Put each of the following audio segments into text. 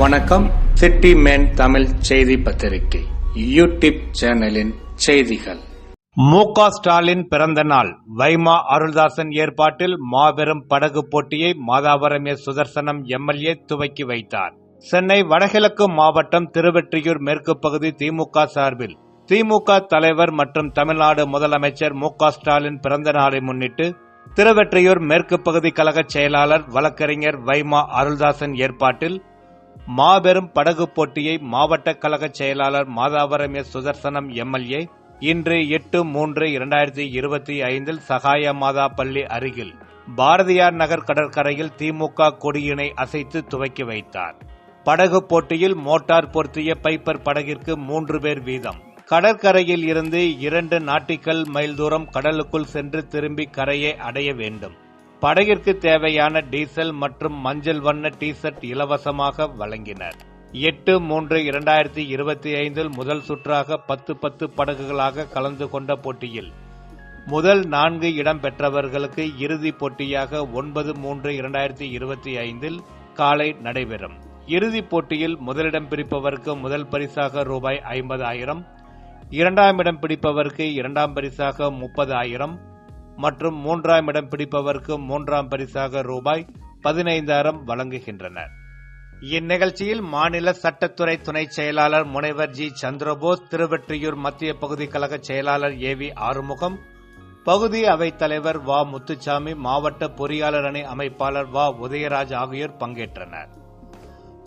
வணக்கம். City man Tamil செய்தி பத்திரிகை. யூடியூப் சேனலின் செய்திகள். மு ஸ்டாலின் பிறந்த நாள். வைமா அருள்தாசன் ஏற்பாட்டில் மாபெரும் படகு போட்டியை மாதாவரம் எஸ் சுதர்சனம் எம்எல்ஏ துவக்கி வைத்தார். சென்னை வடகிழக்கு மாவட்டம் திருவெற்றியூர் மேற்கு பகுதி திமுக சார்பில். திமுக தலைவர் மற்றும் தமிழ்நாடு முதலமைச்சர் மு ஸ்டாலின் பிறந்த நாளை முன்னிட்டு திருவெற்றியூர் மேற்கு பகுதி கழக செயலாளர் வழக்கறிஞர் வைமா அருள்தாசன் ஏற்பாட்டில் மாபெரும் படகு போட்டியை மாவட்ட கழக செயலாளர் மாதாவரம் எஸ் சுதர்சனம் எம்எல்ஏ இன்று எட்டு மூன்று இரண்டாயிரத்தி இருபத்தி ஐந்தில் சகாய மாதா பள்ளி அருகில் பாரதியார் நகர் கடற்கரையில் திமுக கொடியினை அசைத்து துவக்கி வைத்தார். படகு போட்டியில் மோட்டார் பொருத்திய பைப்பர் படகிற்கு மூன்று பேர் வீதம். கடற்கரையில் இருந்து இரண்டு நாட்டிக்கல் மைல் தூரம் கடலுக்குள் சென்று திரும்பி கரையை அடைய வேண்டும். படகிற்கு தேவையான டீசல் மற்றும் மஞ்சள் வண்ண டிஷர்ட் இலவசமாக வழங்கினர். எட்டு மூன்று இரண்டாயிரத்தி இருபத்தி ஐந்தில் முதல் சுற்றாக பத்து பத்து படகுகளாக கலந்து கொண்ட போட்டியில் முதல் நான்கு இடம் பெற்றவர்களுக்கு இறுதிப் போட்டியாக ஒன்பது மூன்று இரண்டாயிரத்தி இருபத்தி ஐந்தில் காலை நடைபெறும். இறுதிப் போட்டியில் முதலிடம் பிடிப்பவருக்கு முதல் பரிசாக ரூபாய் ஐம்பதாயிரம் இரண்டாம் இடம் பிடிப்பவருக்கு இரண்டாம் பரிசாக முப்பது ஆயிரம் மற்றும் மூன்றாம் இடம் பிடிப்பவருக்கு மூன்றாம் பரிசாக ரூபாய் பதினைந்தாயிரம் வழங்குகின்றனர். இந்நிகழ்ச்சியில் மாநில சட்டத்துறை துணை செயலாளர் முனைவர் ஜி. சந்திரபோஸ் திருவெற்றியூர் மத்திய பகுதி கழக செயலாளர் ஏ. வி. ஆறுமுகம் பகுதி அவைத் தலைவர் வ. முத்துச்சாமி மாவட்ட பொறியாளர் அணி அமைப்பாளர் வ. உதயராஜ் ஆகியோர் பங்கேற்றனர்.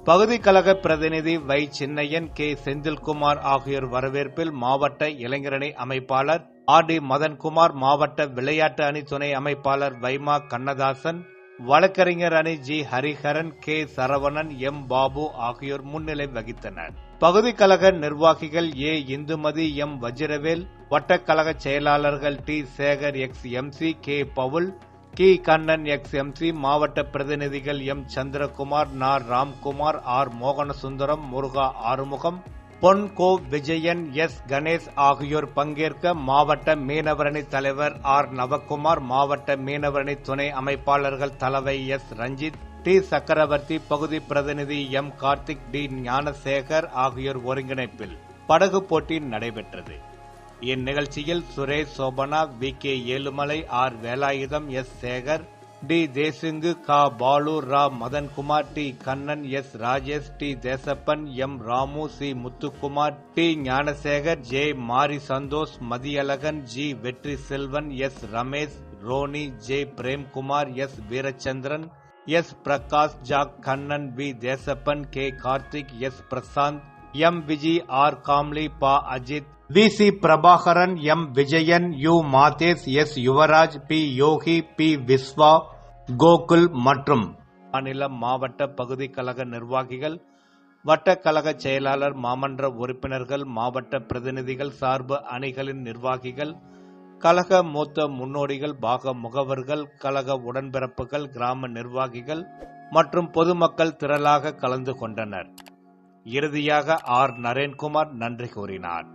பகுதி கழக பிரதிநிதி வை. சின்னையன் கே. செந்தில்குமார் ஆகியோர் வரவேற்பில் மாவட்ட இளைஞரணி அமைப்பாளர் ஆர். டி. மதன்குமார் மாவட்ட விளையாட்டு அணி துணை அமைப்பாளர் வைமா கண்ணதாசன் வழக்கறிஞர் அணி G. Hariharan K. Saravanan M. Babu ஆகியோர் முன்னிலை வகித்தனர். பகுதி கழக நிர்வாகிகள் ஏ. இந்துமதி எம். வஜிரவேல் வட்டக்கழக செயலாளர்கள் T. Sekar ex. MC K. Paul கி. கண்ணன் எக்ஸ். எம்சி மாவட்ட பிரதிநிதிகள் எம். சந்திரகுமார் நா ராம்குமார் ஆர். மோகனசுந்தரம் முருகா ஆறுமுகம் பொன் கோ. விஜயன் எஸ். கணேஷ் ஆகியோர் பங்கேற்க மாவட்ட மீனவரணி தலைவர் ஆர். நவக்குமார் மாவட்ட மீனவரணி துணை அமைப்பாளர்கள் தலைவை எஸ். ரஞ்சித் டி. சக்கரவர்த்தி பகுதி பிரதிநிதி எம். கார்த்திக் டி. ஞானசேகர் ஆகியோர் ஒருங்கிணைப்பில் படகு போட்டி நடைபெற்றது. இந்நிகழ்ச்சியில் Suresh Sobhana V. K. Ezhumalai R. Velayutham S. Sekar T. Desingu கா. பாலு ரா. Madhankumar T. Kannan S. Rajesh T. Desappan M. Ramu C. Muthukumar T. Gnanasekar J. Mari Santhosh Mathiyazhagan G. Vetri Selvan S. Ramesh Ronnie J. Premkumar S. Veerachandran S. Prakash Jack Kannan V. Desappan K. Karthik S. Prasanth M Viji R Kamli பா Ajith. V C Prabhakaran M Vijayan U Madhesh S Yuvaraj P Yogi P Viswa Gokul மற்றும் மாநில மாவட்ட பகுதி கழக நிர்வாகிகள் வட்டக்கழக செயலாளர் மாமன்ற உறுப்பினர்கள் மாவட்ட பிரதிநிதிகள் சார்பு அணிகளின் நிர்வாகிகள் கழக மூத்த முன்னோடிகள் பாக முகவர்கள் கழக உடன்பிறப்புகள் கிராம நிர்வாகிகள் மற்றும் பொதுமக்கள் திரளாக கலந்து கொண்டனர். இறுதியாக ஆர். நரேன்குமார் நன்றி கூறினார்.